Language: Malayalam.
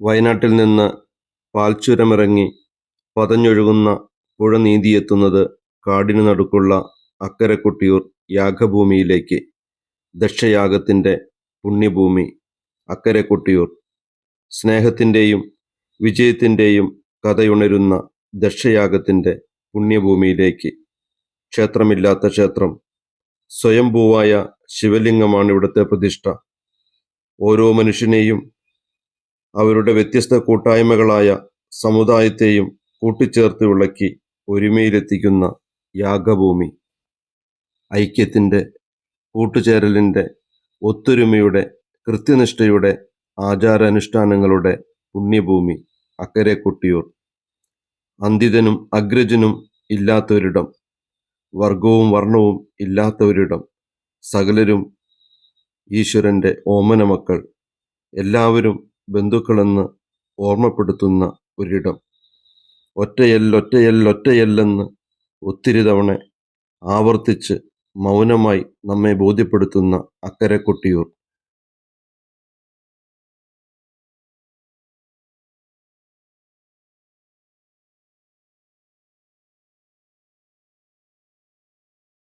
വയനാട്ടിൽ നിന്ന് പാൽച്ചുരമിറങ്ങി പതഞ്ഞൊഴുകുന്ന പുഴ നീതിയെത്തുന്നത് കാടിനു നടുക്കുള്ള അക്കരക്കുട്ടിയൂർ യാഗഭൂമിയിലേക്ക്. ദക്ഷയാഗത്തിന്റെ പുണ്യഭൂമി അക്കരക്കുട്ടിയൂർ സ്നേഹത്തിന്റെയും വിജയത്തിന്റെയും കഥയുണരുന്ന ദക്ഷയാഗത്തിന്റെ പുണ്യഭൂമിയിലേക്ക്. ക്ഷേത്രമില്ലാത്ത ക്ഷേത്രം. സ്വയംഭൂവായ ശിവലിംഗമാണ് ഇവിടുത്തെ പ്രതിഷ്ഠ. ഓരോ മനുഷ്യനെയും അവരുടെ വ്യത്യസ്ത കൂട്ടായ്മകളായ സമുദായത്തെയും കൂട്ടിച്ചേർത്ത് വിളക്കി ഒരുമയിലെത്തിക്കുന്ന യാഗഭൂമി. ഐക്യത്തിന്റെ കൂട്ടുചേരലിന്റെ ഒത്തൊരുമയുടെ, കൃത്യനിഷ്ഠയുടെ, ആചാരാനുഷ്ഠാനങ്ങളുടെ പുണ്യഭൂമി അക്കരെ കൊട്ടിയൂർ. അന്തിതനും അഗ്രജനും ഇല്ലാത്തൊരിടം. വർഗവും വർണവും ഇല്ലാത്തൊരിടം. സകലരും ഈശ്വരന്റെ ഓമന മക്കൾ എല്ലാവരും ബന്ധുക്കളെന്ന് ഓർമ്മപ്പെടുത്തുന്ന ഒരിടം. ഒറ്റയല്ലൊറ്റയല്ലൊറ്റയല്ലെന്ന് ഒത്തിരി തവണ ആവർത്തിച്ച് മൗനമായി നമ്മെ ബോധ്യപ്പെടുത്തുന്ന അക്കരെ കൊട്ടിയൂർ.